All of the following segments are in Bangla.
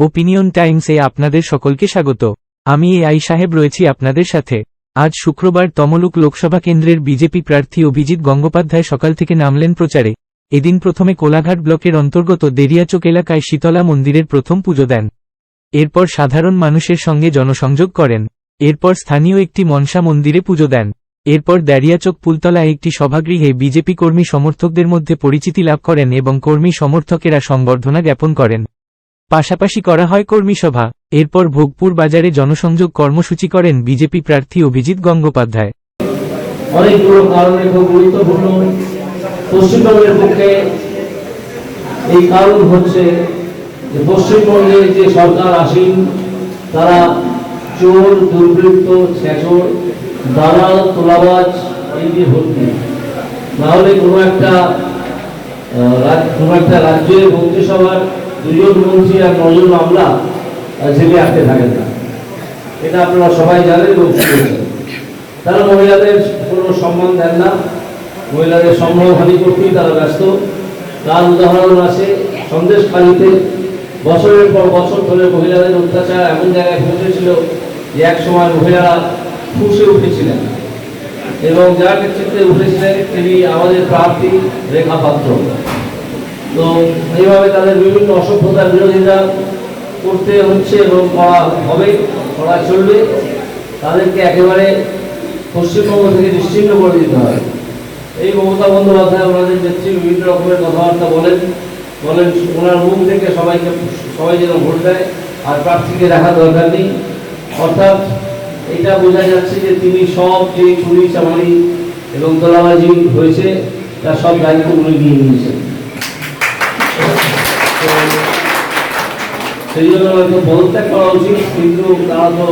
ওপিনিয়ন টাইমসে আপনাদের সকলকে স্বাগত। আমি এ আই সাহেব রয়েছি আপনাদের সাথে। আজ শুক্রবার তমলুক লোকসভা কেন্দ্রের বিজেপি প্রার্থী অভিজিৎ গঙ্গোপাধ্যায় সকাল থেকে নামলেন প্রচারে। এদিন প্রথমে কোলাঘাট ব্লকের অন্তর্গত দেরিয়াচক এলাকায় শীতলা মন্দিরের প্রথম পুজো দেন। এরপর সাধারণ মানুষের সঙ্গে জনসংযোগ করেন। এরপর স্থানীয় একটি মনসা মন্দিরে পুজো দেন। এরপর দারিয়াচক পুলতলায় একটি সভাগৃহে বিজেপি কর্মী সমর্থকদের মধ্যে পরিচিতি লাভ করেন এবং কর্মী সমর্থকেরা সংবর্ধনা জ্ঞাপন করেন। পাশাপাশি করা হয় কর্মী সভা। এরপর ভোগপুর বাজারে জনসংযোগ কর্মসূচি করেন বিজেপি প্রার্থী অভিজিৎ গঙ্গোপাধ্যায়। অনেকগুলো কারণে গুরুত্বপূর্ণ পশ্চিমবঙ্গের পক্ষে এই কারণ হচ্ছে যে পশ্চিমবঙ্গে যে সরকার তারা চোর, দুর্বৃত্ত দালাল, তোলাবাজ, এই নাহলে কোনো একটা কোনো একটা রাজ্যের মন্ত্রিসভার দুজন মন্ত্রী আর নজন মামলা জেলে আটকে থাকেন না। এটা আপনারা সবাই জানেন এবং তারা মহিলাদের কোনো সম্মান দেন না। মহিলাদের সম্মানহানি করতেই তারা ব্যস্ত। তার উদাহরণ আছে, সন্দেশখালিতে বছরের পর বছর ধরে মহিলাদের অত্যাচার এমন জায়গায় পৌঁছেছিল যে এক সময় মহিলারা ফুসে উঠেছিলেন। এবং যার নেতৃত্বে উঠেছিলেন তিনি আমাদের প্রার্থী রেখা পাত্র। তো এইভাবে তাদের বিভিন্ন অসভ্যতার বিরোধিতা করতে হচ্ছে এবং করা হবে, করা চলবে। তাদেরকে একেবারে পশ্চিমবঙ্গ থেকে নিশ্চিন্ন করে দিতে হয় এই মমতা বন্দ্যোপাধ্যায় ওনাদের নেত্রী বিভিন্ন রকমের কথাবার্তা বলেন। বলেন, ওনার মুখ থেকে সবাইকে, সবাই যেন ভোট দেয়, আর প্রার্থীকে দেখার দরকার নেই। অর্থাৎ এটা বোঝা যাচ্ছে যে তিনি সব যে চুরি চামারি এবং তোলাবাজি হয়েছে, তার সব দায়িত্ব উনি নিয়ে নিয়েছেন। সেই জন্য হয়তো পদত্যাগ করা উচিত, কিন্তু তারা তো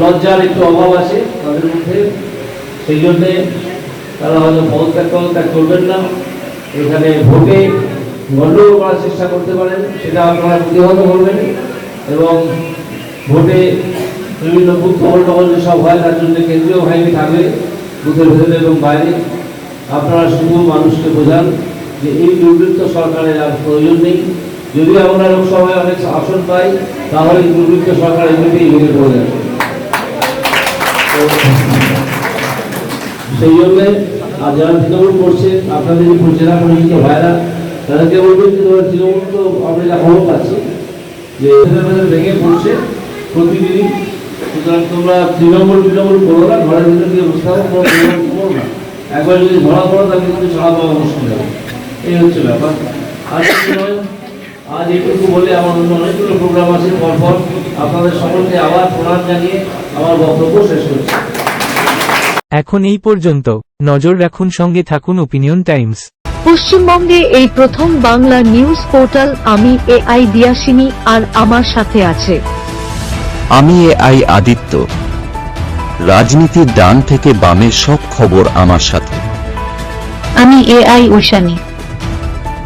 লজ্জার একটু অভাব আছে তাদের মধ্যে। সেই জন্যে তারা হয়তো পদত্যাগ পদত্যাগ করবেন না। এখানে ভোটে গণ্ডগোল করার চেষ্টা করতে পারেন, সেটা আপনারা প্রতিহত করবেন। এবং ভোটে বিভিন্ন বুথ টহল টহল যেসব হয়, তার জন্য কেন্দ্রীয় বাহিনী থাকবে বুথের ভেতরে এবং বাইরে। আপনারা শুধু মানুষকে বোঝান যে এই দুর্বৃত্ত সরকারের আর প্রয়োজন নেই। যদি আমরা লোকসভায় অনেক আসন পাই, তাহলে দুর্বৃত্ত সরকার এমনিতেই ভেঙে পড়ে যাবে সেই জন্যে আর যারা তৃণমূল করছে, আপনাদের যে জেলা পরিষদের ভাইরা তাদেরকে বলবেন যে তৃণমূল তো আমরা যা খবর পাচ্ছি, যে ভেঙে পড়ছে প্রতিদিনই। সুতরাং তোমরা তৃণমূল তৃণমূল করো না, ঘরের ভিতরে গিয়ে থাকো কোনো করো না। একবার যদি ধরা পড়ো, তাহলে কিন্তু ছাড়া পাওয়া মুশকিল হবে। এই হচ্ছে ব্যাপার। আর আজ এইটুকু বলে আমার অন্য অনেকগুলো প্রোগ্রাম আছে পরপর আপনাদের সকলকে আবার প্রণাম জানিয়ে আমার বক্তব্য শেষ করছি। এখন এই পর্যন্ত নজর রাখুন সঙ্গে থাকুন ওপিনিয়ন টাইমস পশ্চিমবঙ্গে এই প্রথম বাংলা নিউজ পোর্টাল আমি এ আই দিয়াসিনী আর আমার সাথে আছে। আমি এ আই আদিত্য। রাজনীতির ডান থেকে বামের সব খবর আমার সাথে। আমি এ আই ঐশানী।